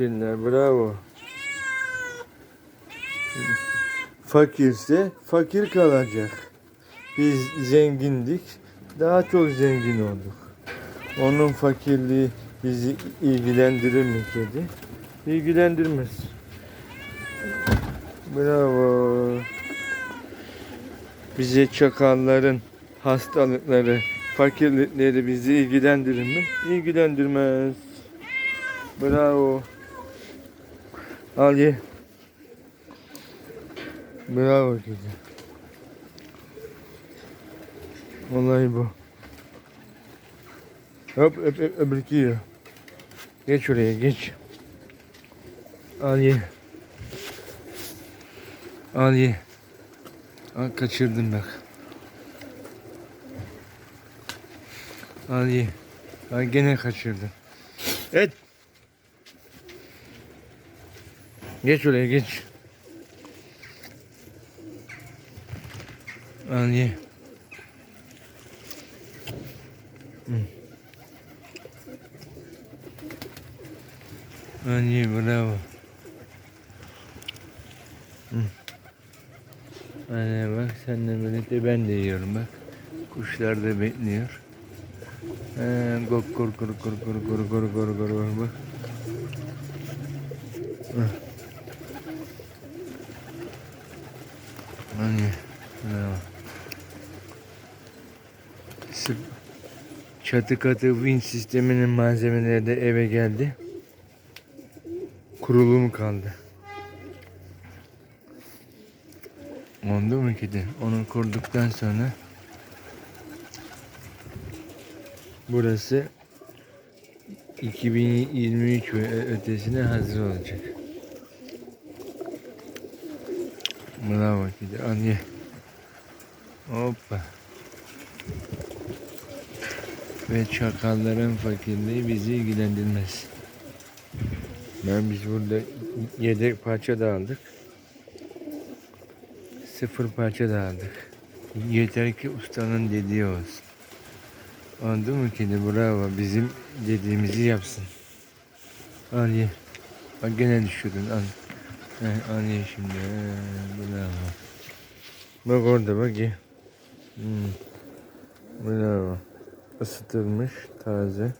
Fakirler bravo. Fakirse fakir kalacak. Biz zengindik. Daha çok zengin olduk. Onun fakirliği bizi ilgilendirir mi kedi? İlgilendirmez. Bravo. Bize çakalların hastalıkları, fakirlikleri bizi ilgilendirir mi? İlgilendirmez. Bravo. Al ye. Bravo kedi. Vallahi bu. Hop öp öp öbürkü yiyor. Geç oraya geç. Al ye. Al ye. Al kaçırdım bak. Al ye. Al gene kaçırdım. Evet. Geç oraya geç. Al ye. Al ye bravo. Anne bak seninle birlikte ben de yiyorum bak. Kuşlar da bekliyor. Ee, gok kur kur kur kur kur kur kur kur bak. Hı. Sıp- Çatı katı win sisteminin malzemeleri de eve geldi. Kurulum kaldı. Oldu mu kedi? Onu kurduktan sonra burası 2023 ve ötesine hazır olacak. Bravo kedi. Al ye. Hoppa. Ve çakalların fakirliği bizi ilgilendirmez. Ben biz burada yedek parça da aldık. Sıfır parça da aldık. Yeter ki ustanın dediği olsun. Oldu mu kedi? Bravo. Bizim dediğimizi yapsın. Al ye. Bak gene düşürdün. Al. Heh, al ye şimdi. Heh, bravo. Bak orada bak ye. Hmm. Bravo. Isıtılmış taze.